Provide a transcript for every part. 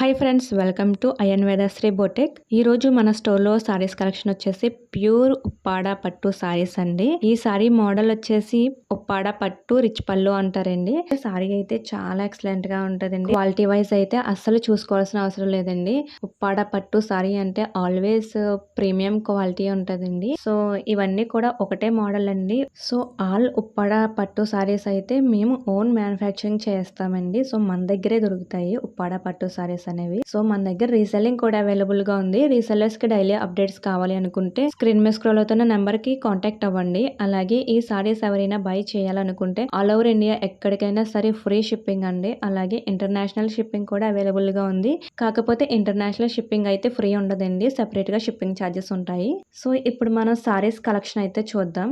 Hi friends welcome to Ayan Vedasri boutique ఈ రోజు మన స్టోర్లో సారీస్ కలెక్షన్ వచ్చేసి ప్యూర్ ఉప్పాడ పట్టు సారీస్ అండి. ఈ సారీ మోడల్ వచ్చేసి ఉప్పాడ పట్టు రిచ్ పళ్ళు అంటారండి. సారీ అయితే చాలా ఎక్సలెంట్గా ఉంటదండి. క్వాలిటీ వైజ్ అయితే అస్సలు చూసుకోవాల్సిన అవసరం లేదండి. ఉప్పాడ పట్టు సారీ అంటే ఆల్వేస్ ప్రీమియం క్వాలిటీ ఉంటదండి. సో ఇవన్నీ కూడా ఒకటే మోడల్ అండి. సో ఆల్ ఉప్పాడ పట్టు సారీస్ అయితే మేము ఓన్ మ్యానుఫ్యాక్చరింగ్ చేస్తామండి. సో మన దగ్గరే దొరుకుతాయి ఉప్పాడ పట్టు సారీస్ అనేవి. సో మన దగ్గర రీసెల్లింగ్ కూడా అవైలబుల్గా ఉంది. రీసెల్లర్స్కి డైలీ అప్డేట్స్ కావాలి అనుకుంటే స్క్రీన్ మీద స్క్రోల్ అవుతున్న నెంబర్కి కాంటాక్ట్ అవ్వండి. అలాగే ఈ సారీస్ ఎవరైనా బై చేయాలనుకుంటే ఆల్ ఓవర్ ఇండియా ఎక్కడికైనా సరే ఫ్రీ షిప్పింగ్ అండి. అలాగే ఇంటర్నేషనల్ షిప్పింగ్ కూడా అవైలబుల్గా ఉంది. కాకపోతే ఇంటర్నేషనల్ షిప్పింగ్ అయితే ఫ్రీ ఉండదండి. సెపరేట్గా షిప్పింగ్ ఛార్జెస్ ఉంటాయి. సో ఇప్పుడు మనం సారీస్ కలెక్షన్ అయితే చూద్దాం.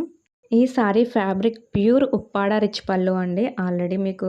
ఈ sari fabric pure Uppada rich పళ్ళు అండి. ఆల్రెడీ మీకు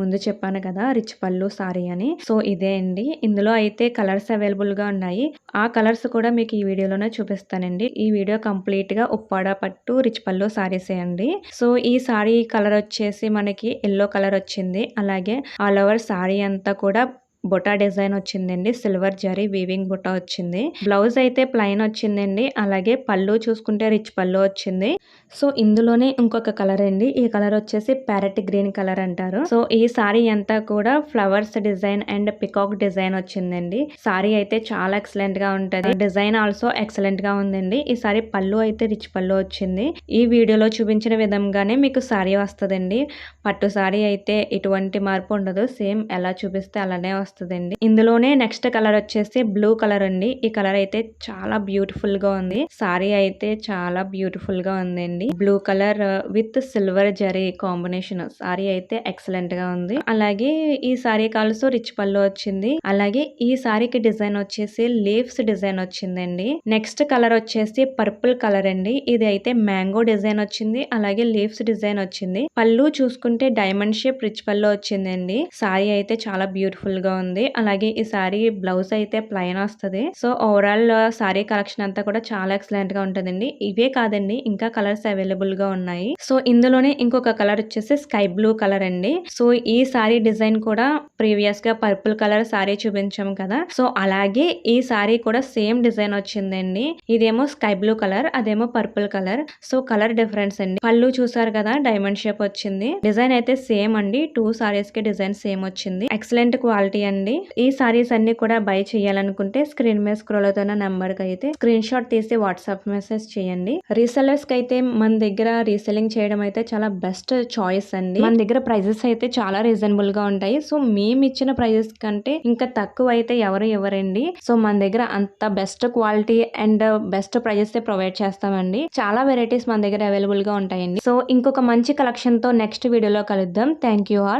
ముందు చెప్పాను కదా రిచ్ పళ్ళు సారీ అని. సో ఇదే అండి. ఇందులో అయితే కలర్స్ అవైలబుల్గా ఉన్నాయి. ఆ కలర్స్ కూడా మీకు ఈ వీడియోలోనే చూపిస్తానండి. ఈ వీడియో కంప్లీట్గా ఉప్పాడ పట్టు రిచ్ పళ్ళు సారీసే అండి. సో ఈ సారీ కలర్ వచ్చేసి మనకి ఎల్లో కలర్ వచ్చింది. అలాగే ఆల్ ఓవర్ సారీ అంతా కూడా బొటా డిజైన్ వచ్చిందండి. సిల్వర్ జరీ వీవింగ్ బుట్ట వచ్చింది. బ్లౌజ్ అయితే ప్లైన్ వచ్చిందండి. అలాగే పళ్ళు చూసుకుంటే రిచ్ పళ్ళు వచ్చింది. సో ఇందులోనే ఇంకొక కలర్ అండి. ఈ కలర్ వచ్చేసి ప్యారెట్ గ్రీన్ కలర్ అంటారు. సో ఈ సారీ అంతా కూడా flowers design and peacock design వచ్చిందండి. సారీ అయితే చాలా ఎక్సలెంట్గా ఉంటది. డిజైన్ ఆల్సో ఎక్సలెంట్గా ఉందండి. ఈ సారీ పళ్ళు అయితే రిచ్ పళ్ళు వచ్చింది. ఈ వీడియోలో చూపించిన విధంగానే మీకు సారీ వస్తుందండి. పట్టు సారీ అయితే ఎటువంటి మార్పు ఉండదు. సేమ్ ఎలా చూపిస్తే అలానే వస్తుందండి. ఇందులోనే నెక్స్ట్ కలర్ వచ్చేసి బ్లూ కలర్ అండి. ఈ కలర్ అయితే చాలా బ్యూటిఫుల్గా ఉంది. సారీ అయితే చాలా బ్యూటిఫుల్గా ఉందండి. Blue colour with silver zari combination. Sari అయితే ఎక్సలెంట్గా ఉంది. అలాగే ఈ సారీ కాల్సో రిచ్ పళ్ళు వచ్చింది. అలాగే ఈ సారీకి డిజైన్ వచ్చేసి లీవ్స్ డిజైన్ వచ్చిందండి. నెక్స్ట్ కలర్ వచ్చేసి పర్పుల్ కలర్ అండి. ఇది అయితే మ్యాంగో డిజైన్ వచ్చింది. అలాగే లీవ్స్ డిజైన్ వచ్చింది. పళ్ళు చూసుకుంటే డైమండ్ షేప్ రిచ్ పళ్ళు వచ్చిందండి. సారీ అయితే చాలా బ్యూటిఫుల్గా ఉంది. అలాగే ఈ సారీ బ్లౌజ్ అయితే ప్లైన్ వస్తుంది. సో ఓవరాల్ సారీ కలెక్షన్ అంతా కూడా చాలా ఎక్సలెంట్గా ఉంటుందండి. ఇవే కాదండి ఇంకా కలర్స్ అవైలబుల్గా ఉన్నాయి. సో ఇందులోనే ఇంకొక కలర్ వచ్చేసి స్కై బ్లూ కలర్ అండి. సో ఈ సారీ డిజైన్ కూడా ప్రీవియస్గా పర్పుల్ కలర్ సారీ చూపించాం కదా. సో అలాగే ఈ సారీ కూడా సేమ్ డిజైన్ వచ్చిందండి. ఇదేమో స్కై బ్లూ కలర్ అదేమో purple colour. So colour difference అండి. పళ్ళు చూసారు కదా డైమండ్ షేప్ వచ్చింది. డిజైన్ అయితే సేమ్ అండి. టూ సారీస్కి డిజైన్ సేమ్ వచ్చింది. ఎక్సలెంట్ క్వాలిటీ అండి. ఈ సారీస్ అన్ని కూడా బై చేయాలనుకుంటే స్క్రీన్ మీద స్క్రోల్ అవుతున్న నెంబర్కి అయితే స్క్రీన్ షాట్ తీసి వాట్సాప్ మెసేజ్ చేయండి. రీసెలర్స్కి అయితే మన దగ్గర రీసెల్లింగ్ చేయడం అయితే చాలా బెస్ట్ చాయిస్ అండి. మన దగ్గర ప్రైజెస్ అయితే చాలా రీజనబుల్గా ఉంటాయి. సో మేము ఇచ్చిన ప్రైజెస్ కంటే ఇంకా తక్కువ అయితే ఎవరు ఇవ్వరండి. సో మన దగ్గర అంత best quality and best prices provide చేస్తామండి. చాలా వెరైటీస్ మన దగ్గర అవైలబుల్గా ఉంటాయండి. సో ఇంకొక మంచి కలెక్షన్తో నెక్స్ట్ వీడియోలో కలుద్దాం. Thank you all